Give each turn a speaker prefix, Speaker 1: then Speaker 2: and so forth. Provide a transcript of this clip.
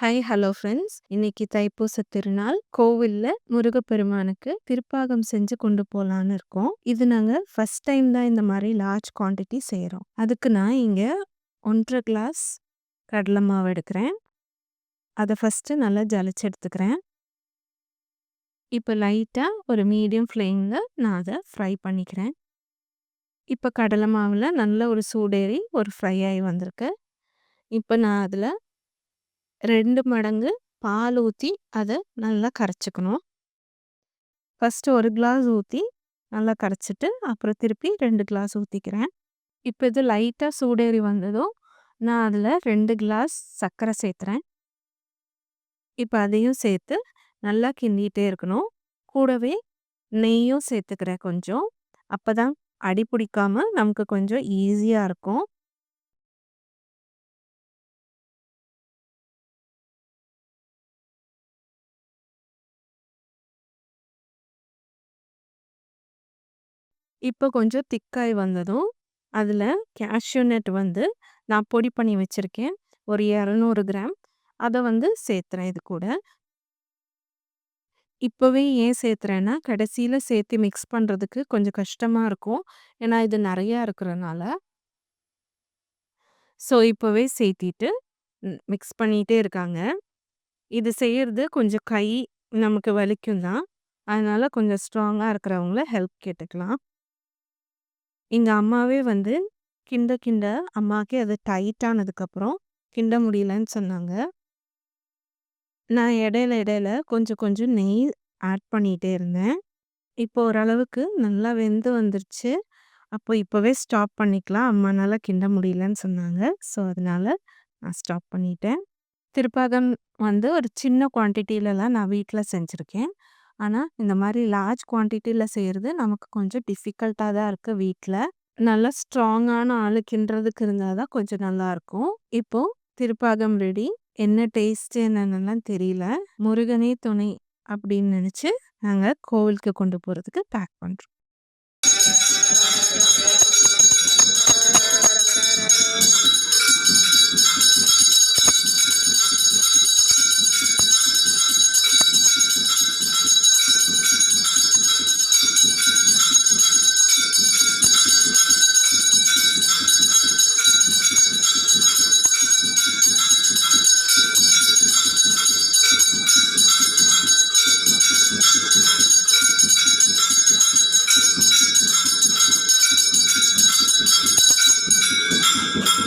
Speaker 1: Hi hello friends இன்னைக்கு தைப்பூச திருநாள் கோவில்ல முருகப்பெருமானுக்கு திருப்பாகம் செஞ்சு கொண்டு போலான்னு இருக்கோம். இது நாங்க ஃபர்ஸ்ட் டைம் தான் இந்த மாதிரி லார்ஜ் குவாண்டிட்டி செய்கிறோம் அதுக்கு நான் இங்க ஒன்றரை கிளாஸ் கடலை மாவு எடுக்கிறேன். அதை ஃபஸ்ட்டு நல்லா ஜலிச்சு எடுத்துக்கிறேன். இப்போ லைட்டாக ஒரு மீடியம் ஃப்ளேமில் நான் அதை ஃப்ரை பண்ணிக்கிறேன். இப்போ கடலை மாவில் நல்ல ஒரு சூடேறி ஒரு ஃப்ரை ஆகி வந்திருக்கு. இப்போ நான் அதில் ரெண்டு மடங்கு பால் ஊற்றி அதை நல்லா கரைச்சிக்கணும். ஃபஸ்ட்டு ஒரு கிளாஸ் ஊற்றி நல்லா கரைச்சிட்டு அப்புறம் திருப்பி ரெண்டு கிளாஸ் ஊற்றிக்கிறேன் இப்போ இது லைட்டாக சூடேறி வந்ததும் நான் அதில் ரெண்டு கிளாஸ் சர்க்கரை சேர்த்துறேன். இப்போ அதையும் சேர்த்து நல்லா கிண்டிகிட்டே இருக்கணும். கூடவே நெய்யும் சேர்த்துக்கிறேன் கொஞ்சம். அப்போ தான் அடி பிடிக்காமல் நமக்கு கொஞ்சம் ஈஸியாக இருக்கும். இப்போ கொஞ்சம் திக்காய் வந்ததும் அதில் கேஷ்யூ நட் வந்து நான் பொடி பண்ணி வச்சுருக்கேன். ஒரு இரநூறு கிராம். அதை வந்து சேர்த்துறேன் இது கூட. இப்போவே ஏன் சேர்த்துறேன்னா கடைசியில் சேர்த்து மிக்ஸ் பண்ணுறதுக்கு கொஞ்சம் கஷ்டமாக இருக்கும். ஏன்னா இது நிறையா இருக்கிறனால. ஸோ இப்போவே சேர்த்திட்டு மிக்ஸ் பண்ணிகிட்டே இருக்காங்க. இது செய்கிறது கொஞ்சம் கை நமக்கு வலிக்கும் தான் அதனால் கொஞ்சம் ஸ்ட்ராங்காக இருக்கிறவங்கள ஹெல்ப் கேட்டுக்கலாம். எங்கள் அம்மாவே வந்து கிண்ட கிண்ட அம்மாவுக்கு அது டைட்டானதுக்கப்புறம் கிண்ட முடியலன்னு சொன்னாங்க. நான் இடையில இடையில கொஞ்சம் கொஞ்சம் நெய் ஆட் பண்ணிகிட்டே இருந்தேன். இப்போ ஓரளவுக்கு நல்லா வெந்து வந்துருச்சு. அப்போ இப்போவே ஸ்டாப் பண்ணிக்கலாம். அம்மானால் கிண்ட முடியலன்னு சொன்னாங்க. ஸோ அதனால் நான் ஸ்டாப் பண்ணிட்டேன். திருப்பாகம் வந்து ஒரு சின்ன குவான்டிட்டியிலலாம் நான் வீட்டில் செஞ்சுருக்கேன். ஆனால் இந்த மாதிரி லார்ஜ் குவான்டிட்டியில் செய்கிறது நமக்கு கொஞ்சம் டிஃபிகல்ட்டாக தான் இருக்குது வீட்டில் நல்லா ஸ்ட்ராங்கான ஆள் கிண்டுறதுக்கு இருந்தால் தான் கொஞ்சம் நல்லாயிருக்கும் இப்போது திருப்பாகம் ரெடி என்ன டேஸ்ட்டு என்னென்னலாம் தெரியல. முருகனே துணை அப்படின்னு நினச்சி நாங்கள் கோவிலுக்கு கொண்டு போகிறதுக்கு பேக் பண்ணுறோம்